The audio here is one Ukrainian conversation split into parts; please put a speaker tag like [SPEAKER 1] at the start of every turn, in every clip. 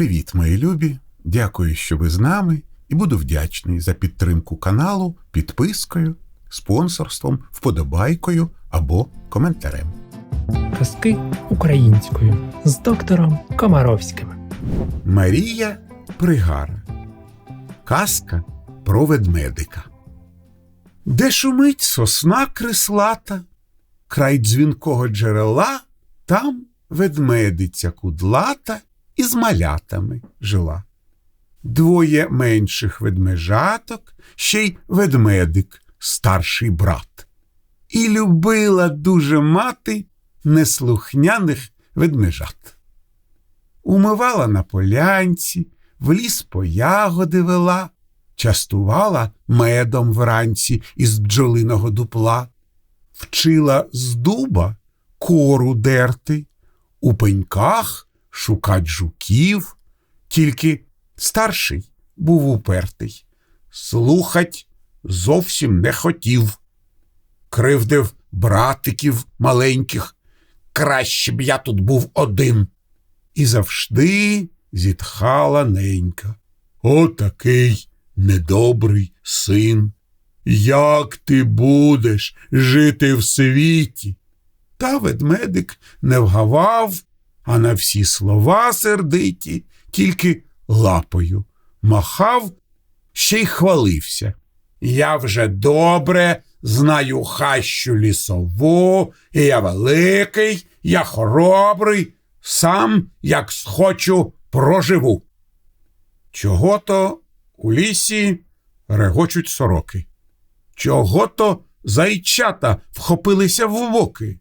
[SPEAKER 1] Привіт, мої любі! Дякую, що ви з нами, і буду вдячний за підтримку каналу підпискою, спонсорством, вподобайкою або коментарем.
[SPEAKER 2] Казки українською з доктором Комаровським.
[SPEAKER 1] Марія Пригара. Казка про ведмедика. Де шумить сосна крислата, край дзвінкого джерела, там ведмедиця кудлата із малятами жила. Двоє менших ведмежаток, ще й ведмедик, старший брат. І любила дуже мати неслухняних ведмежат. Умивала на полянці, в ліс по ягоди вела, частувала медом вранці із бджолиного дупла, вчила з дуба кору дерти, у пеньках шукать жуків, тільки старший був упертий, слухать зовсім не хотів, кривдив братиків маленьких, краще б я тут був один. І завжди зітхала ненька. Отакий недобрий син. Як ти будеш жити в світі? Та ведмедик не вгавав, а на всі слова сердиті, тільки лапою махав, ще й хвалився. Я вже добре знаю хащу лісову, і я великий, я хоробрий, сам, як схочу, проживу. Чого то у лісі регочуть сороки, чого то зайчата вхопилися в боки,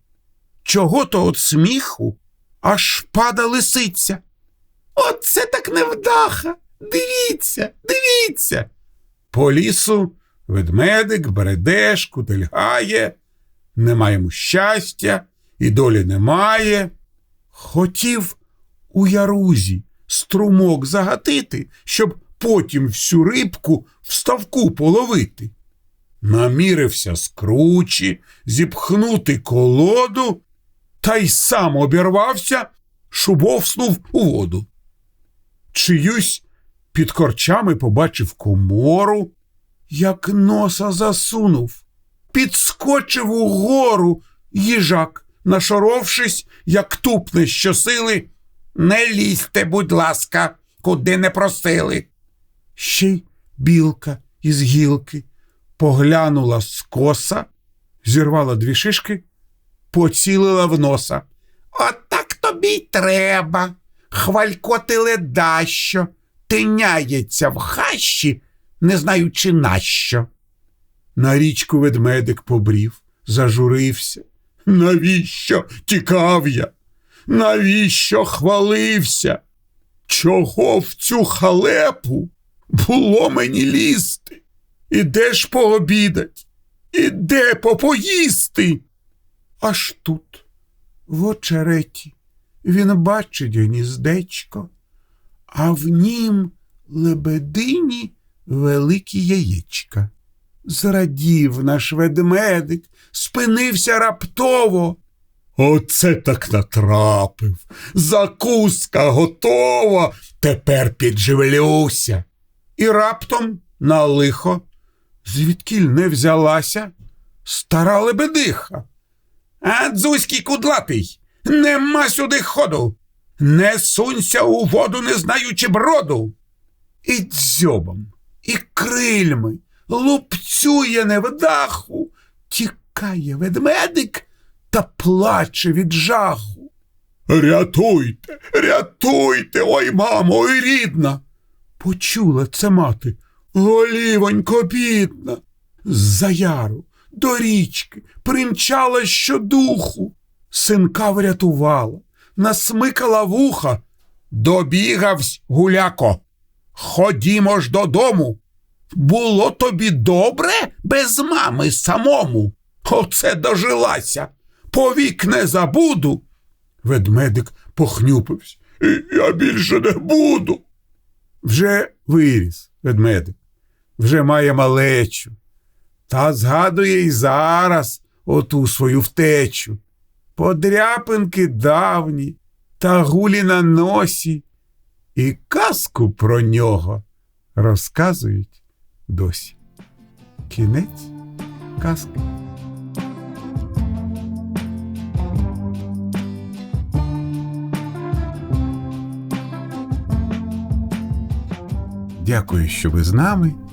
[SPEAKER 1] чого то от сміху аж пада лисиця. Оце так невдаха. Дивіться, дивіться. По лісу ведмедик бреде, шкутильгає, немає йому щастя, і долі немає. Хотів у ярузі струмок загатити, щоб потім всю рибку в ставку половити. Намірився з кручі, зіпхнути колоду, та й сам обірвався, шубовснув у воду. Чиюсь під корчами побачив комору, як носа засунув, підскочив угору їжак, нашоровшись, як тупне щосили. Не лізьте, будь ласка, куди не просили. Ще й білка із гілки поглянула скоса, зірвала дві шишки, поцілила в носа. Отак тобі й треба. Хвалько ти ледащо, тиняється в хащі, не знаючи нащо. На річку ведмедик побрів, зажурився. Навіщо тікав я? Навіщо хвалився? Чого в цю халепу було мені лізти? І де ж пообідать? І де попоїсти? Аж тут, в очереті, він бачить гніздечко, а в нім лебедині великі яєчка. Зрадів наш ведмедик, спинився раптово. Оце так натрапив. Закуска готова, тепер підживлюся. І раптом на лихо, звідкіль не взялася, стара лебедиха. А дзузький кудлатий, нема сюди ходу. Не сунься у воду, не знаючи броду. І дзьобом, і крильми лупцює невдаху, тікає ведмедик та плаче від жаху. Рятуйте, рятуйте, ой, мамо, ой рідна. Почула це мати, голівонько бідна. З-за яру до річки примчала щодуху, синка врятувала, насмикала вуха. Добігавсь, гуляко. Ходімо ж додому. Було тобі добре без мами самому. Оце дожилася. Повік не забуду. Ведмедик похнюпився. Я більше не буду. Вже виріс ведмедик, вже має малечу, та згадує й зараз оту свою втечу. Подряпинки давні та гулі на носі, і казку про нього розказують досі. Кінець казки. Дякую, що ви з нами,